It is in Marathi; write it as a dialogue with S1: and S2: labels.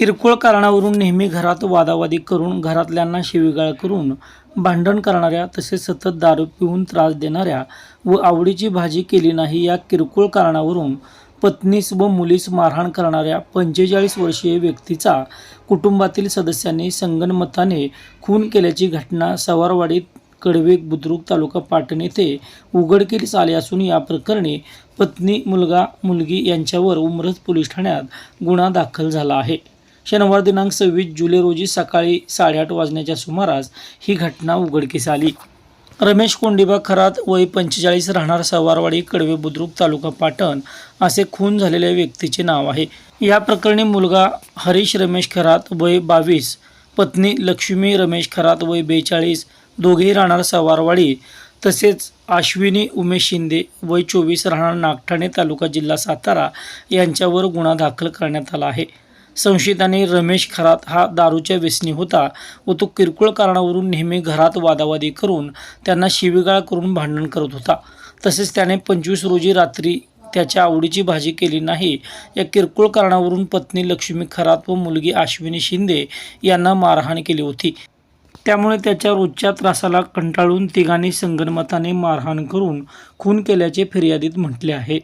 S1: किरकोळ कारणावरून नेहमी घरात वादावादी करून घरातल्यांना शिवीगाळ करून भांडण करणाऱ्या तसेच सतत दारू पिऊन त्रास देणाऱ्या व आवडीची भाजी केली नाही या किरकोळ कारणावरून पत्नीस व मुलीस मारहाण करणाऱ्या पंचेचाळीस वर्षीय व्यक्तीचा कुटुंबातील सदस्यांनी संगनमताने खून केल्याची घटना सवारवाडीत कडवे बुद्रुक तालुका पाटण येथे उघडकीस आले असून या प्रकरणी पत्नी मुलगा मुलगी यांच्यावर उमरज पोलीस ठाण्यात गुन्हा दाखल झाला आहे. शनिवार दिनांक सव्वीस जुलै रोजी सकाळी साडेआठ वाजण्याच्या सुमारास ही घटना उघडकीस आली. रमेश कोंडिबा खरात वय पंचेचाळीस राहणार सवारवाडी कडवे बुद्रुक तालुका पाटण असे खून झालेल्या व्यक्तीचे नाव आहे. या प्रकरणी मुलगा हरीश रमेश खरात वय बावीस पत्नी लक्ष्मी रमेश खरात वय बेचाळीस दोघेही राहणार सवारवाडी. तसेच आश्विनी उमेश शिंदे वय चोवीस राहणार नागठाणे तालुका जिल्हा सातारा यांच्यावर गुन्हा दाखल करण्यात आला आहे. संशयिताने रमेश खरात हा दारूच्या व्यसनी होता व तो किरकोळ कारणावरून नेहमी घरात वादावादी करून त्यांना शिवीगाळ करून भांडण करत होता. तसेच त्याने पंचवीस रोजी रात्री त्याच्या आवडीची भाजी केली नाही या किरकोळ कारणावरून पत्नी लक्ष्मी खरात व मुलगी अश्विनी शिंदे यांना मारहाण केली होती. त्यामुळे त्याच्या रोजच्या त्रासाला कंटाळून तिघांनी संगनमताने मारहाण करून खून केल्याचे फिर्यादीत म्हटले आहे.